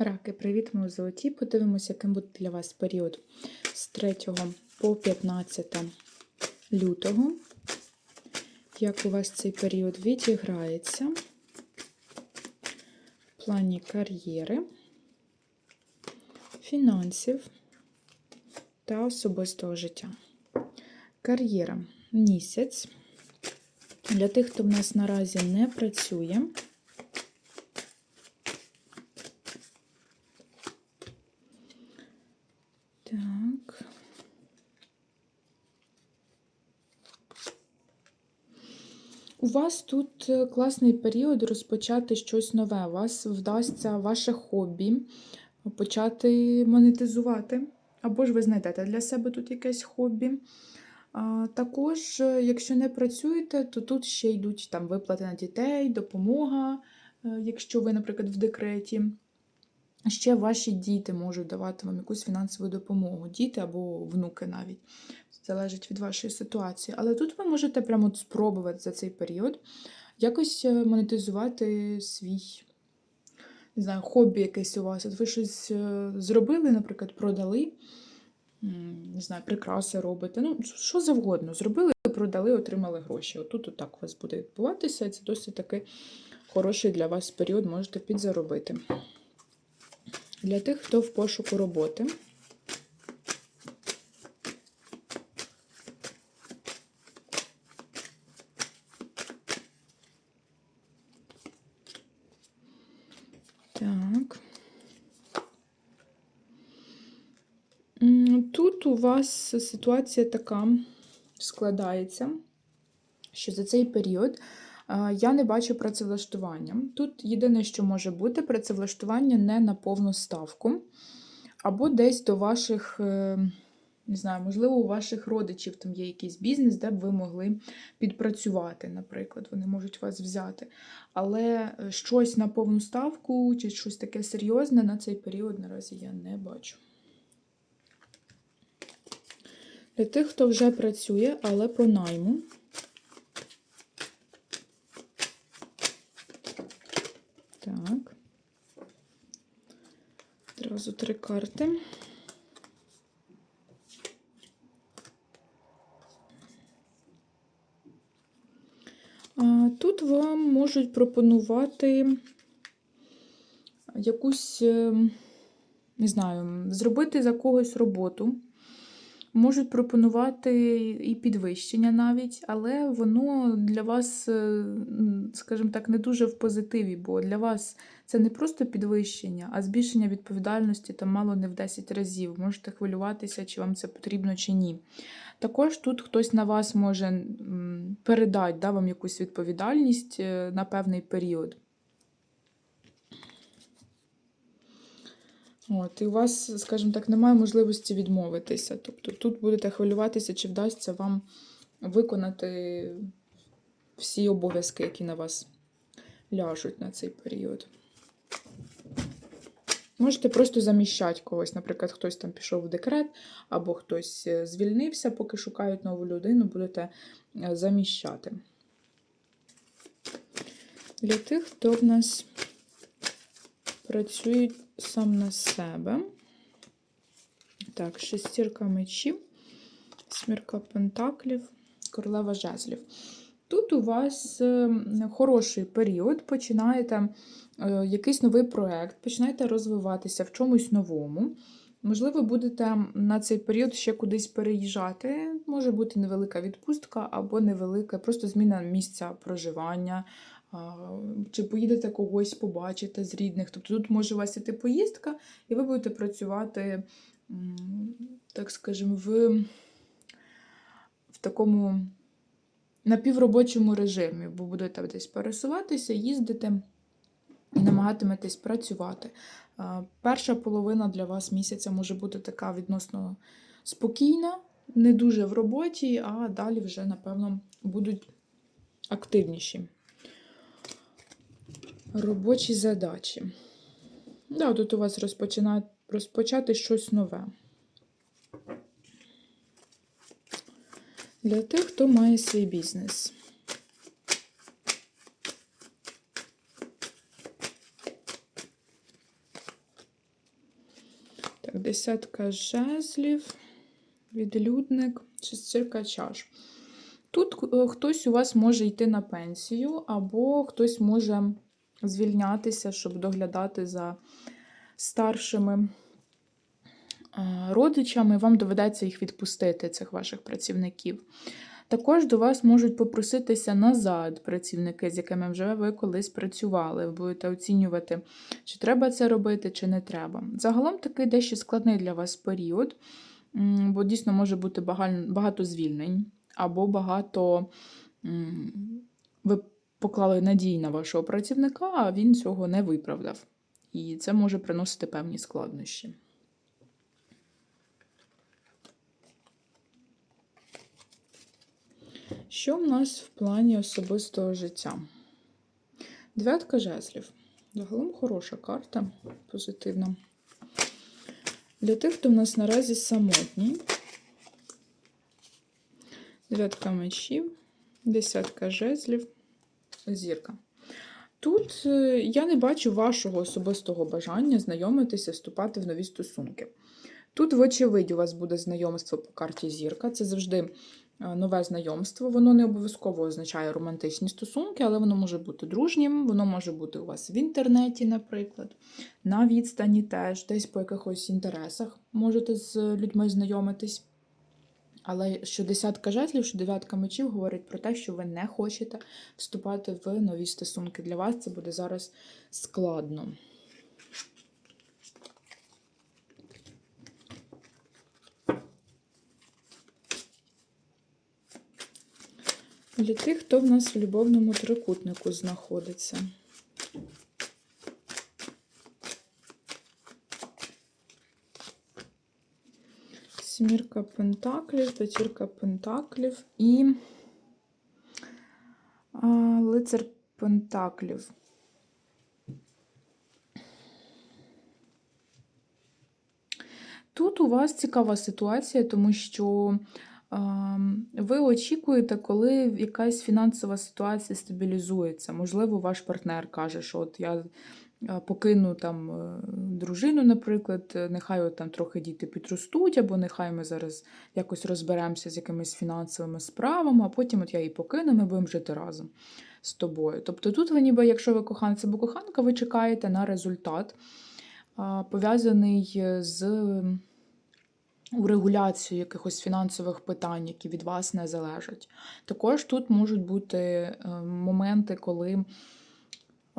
Раки, привіт, мої золоті. Подивимося, яким буде для вас період з 3 по 15 лютого. Як у вас цей період відіграється в плані кар'єри, фінансів та особистого життя. Кар'єра місяць. Для тих, хто в нас наразі не працює. Так. У вас тут е, класний період розпочати щось нове. Вас вдасться ваше хобі почати монетизувати. Або ж ви знайдете для себе тут якесь хобі. Також, е, якщо не працюєте, то тут ще йдуть там виплати на дітей, допомога, е, якщо ви, наприклад, в декреті. Ще ваші діти можуть давати вам якусь фінансову допомогу, діти або внуки навіть. Залежить від вашої ситуації. Але тут ви можете прямо спробувати за цей період якось е, монетизувати свій не знаю, хобі якесь у вас. От ви щось е, зробили, наприклад, продали, не знаю, прикраси робите. Ну, що завгодно. Зробили, продали, отримали гроші. Отут отак у вас буде відбуватися, і це досить таки хороший для вас період, можете підзаробити. Для тих, хто в пошуку роботи. Так. М, Тут у вас ситуація така складається, що за цей період я не бачу працевлаштування. Тут єдине, що може бути, працевлаштування не на повну ставку, або десь до ваших, е, не знаю, можливо, у ваших родичів там є якийсь бізнес, де б ви могли підпрацювати, наприклад, вони можуть вас взяти. Але е, щось на повну ставку чи щось таке серйозне на цей період наразі я не бачу. Для тих, хто вже працює, але по найму. Так. Одразу три карти. Тут вам можуть пропонувати якусь, е, не знаю, зробити за когось роботу. Можуть пропонувати і підвищення навіть, але воно для вас, е, скажімо так, не дуже в позитиві, бо для вас це не просто підвищення, а збільшення відповідальності там мало не в 10 разів. Можете хвилюватися, чи вам це потрібно, чи ні. Також тут хтось на вас може передати да, вам якусь відповідальність е, на певний період. От, і у вас, скажімо так, немає можливості відмовитися. Тобто тут будете хвилюватися, чи вдасться вам виконати всі обов'язки, які на вас ляжуть на цей період. Можете просто заміщати когось. Наприклад, хтось там пішов в декрет, або хтось е, звільнився, поки шукають нову людину, будете е, заміщати. Для тих, хто в нас працює сам на себе. Так, шестірка мечів, смірка пентаклів, королева жезлів. Тут у вас е, хороший період, починаєте е, якийсь новий проєкт, починаєте розвиватися в чомусь новому. Можливо, будете на цей період ще кудись переїжджати. Може бути невелика відпустка або невелика, просто зміна місця проживання, чи поїдете когось побачити з рідних. Тобто тут може у вас іти поїздка, і ви будете працювати, так скажемо, в, в такому напівробочому режимі, бо будете десь пересуватися, їздити і намагатиметесь працювати. Перша половина для вас місяця може бути така відносно спокійна, не дуже в роботі, а далі вже, напевно, будуть активніші. Робочі задачі. Да, тут у вас розпочинає, розпочати щось нове. Для тих, хто має свій бізнес. Так, десятка жезлів, відлюдник, шестірка чаш. Тут е, хтось у вас може йти на пенсію, або хтось може звільнятися, щоб доглядати за старшими е, родичами. Вам доведеться їх відпустити, цих ваших працівників. Також до вас можуть попроситися назад працівники, з якими вже ви колись працювали. Ви будете оцінювати, чи треба це робити, чи не треба. Загалом такий дещо складний для вас період, бо дійсно може бути багато звільнень, або багато ви поклали надії на вашого працівника, а він цього не виправдав. І це може приносити певні складнощі. Що в нас в плані особистого життя? Дев'ятка жезлів. Загалом хороша карта, позитивна. Для тих, хто в нас наразі самотній. Дев'ятка мечів, десятка жезлів, зірка. Тут е, я не бачу вашого особистого бажання знайомитися, вступати в нові стосунки. Тут, вочевидь, у вас буде знайомство по карті зірка. Це завжди е, нове знайомство. Воно не обов'язково означає романтичні стосунки, але воно може бути дружнім, воно може бути у вас в інтернеті, наприклад, на відстані теж, десь по якихось інтересах можете з людьми знайомитись. Але що десятка жезлів, що дев'ятка мечів говорить про те, що ви не хочете вступати в нові стосунки. Для вас це буде зараз складно. Для тих, хто в нас в любовному трикутнику знаходиться. Сімірка пентаклів, п'ятірка пентаклів і лицар пентаклів. Тут у вас цікава ситуація, тому що ви очікуєте, коли якась фінансова ситуація стабілізується. Можливо, ваш партнер каже, що от я покину там е, дружину, наприклад, е, нехай от там трохи діти підростуть, або нехай ми зараз якось розберемося з якимись фінансовими справами, а потім от я її покину, ми будемо жити разом з тобою. Тобто тут ви ніби, якщо ви коханець або коханка, ви чекаєте на результат, пов'язаний з урегуляцією якихось фінансових питань, які від вас не залежать. Також тут можуть бути е, моменти, коли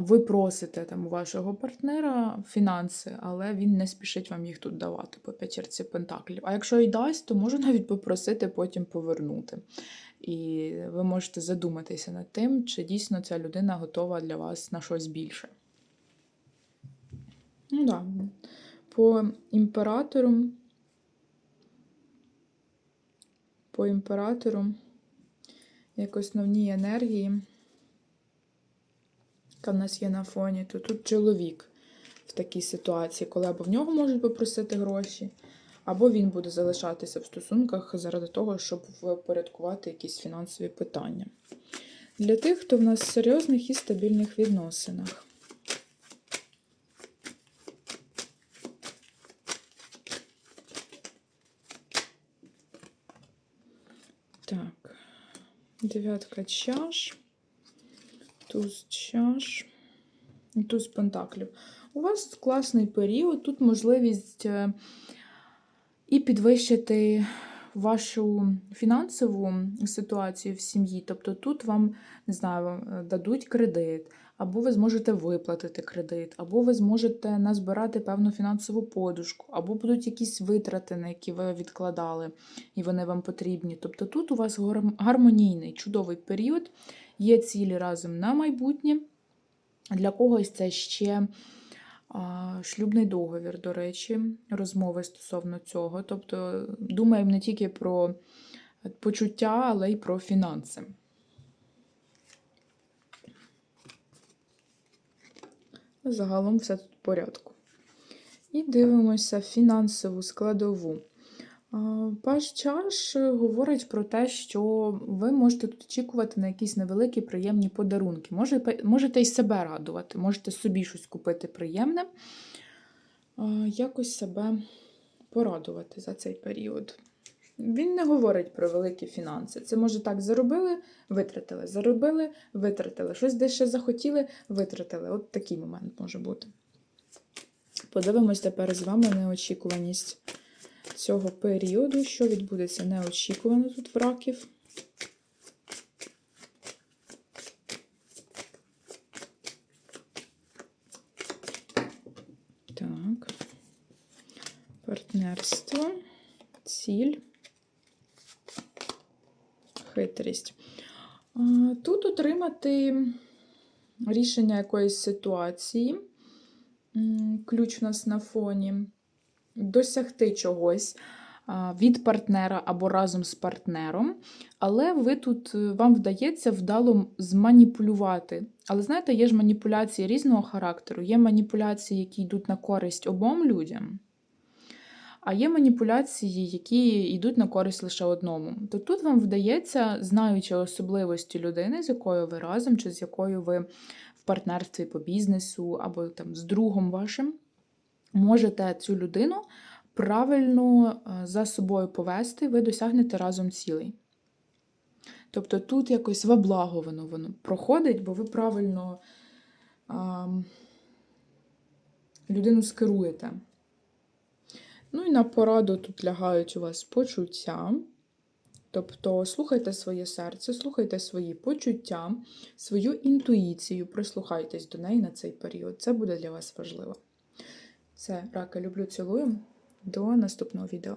ви просите там у вашого партнера фінанси, але він не спішить вам їх тут давати по п'ятірці пентаклів. А якщо й дасть, то може навіть попросити потім повернути. І ви можете задуматися над тим, чи дійсно ця людина готова для вас на щось більше. Ну так, да. по імператору. По імператору, як основній енергії, яка в нас є на фоні, то тут чоловік в такій ситуації, коли або в нього можуть попросити гроші, або він буде залишатися в стосунках заради того, щоб впорядкувати якісь фінансові питання. Для тих, хто в нас в серйозних і стабільних відносинах. Так, дев'ятка чаш, туз чаш, туз пентаклів. У вас класний період, тут можливість е, і підвищити вашу фінансову ситуацію в сім'ї. Тобто тут вам, не знаю, е, дадуть кредит, або ви зможете виплатити кредит, або ви зможете назбирати певну фінансову подушку, або будуть якісь витрати, на які ви відкладали, і вони вам потрібні. Тобто тут у вас гармонійний, чудовий період, є цілі разом на майбутнє. Для когось це ще шлюбний договір, до речі, розмови стосовно цього. Тобто думаємо не тільки про почуття, але й про фінанси. Загалом все тут в порядку. І дивимося фінансову складову. Паш чаш говорить про те, що ви можете тут очікувати на якісь невеликі приємні подарунки. Може, можете і себе радувати, можете собі щось купити приємне, якось себе порадувати за цей період. Він не говорить про великі фінанси. Це може так: заробили, витратили, заробили, витратили. Щось десь ще захотіли, витратили. От такий момент може бути. Подивимось тепер з вами неочікуваність цього періоду, що відбудеться неочікувано тут в раків. Так. Партнерство, ціль, хитрість. Тут отримати рішення якоїсь ситуації. Ключ у нас на фоні. Досягти чогось від партнера або разом з партнером. Але ви тут е, вам вдається вдало зманіпулювати. Але знаєте, є ж маніпуляції різного характеру. Є маніпуляції, які йдуть на користь обом людям. А є маніпуляції, які йдуть на користь лише одному. То тут вам вдається, знаючи особливості людини, з якою ви разом, чи з якою ви в партнерстві по бізнесу, або там з другом вашим, можете цю людину правильно е, за собою повести, ви досягнете разом цілей. Тобто тут якось во благо воно, воно проходить, бо ви правильно а, людину скеруєте. Ну і на пораду тут лягають у вас почуття. Тобто слухайте своє серце, слухайте свої почуття, свою інтуїцію, прислухайтесь до неї на цей період. Це буде для вас важливо. Все, раки, люблю, цілую. До наступного відео.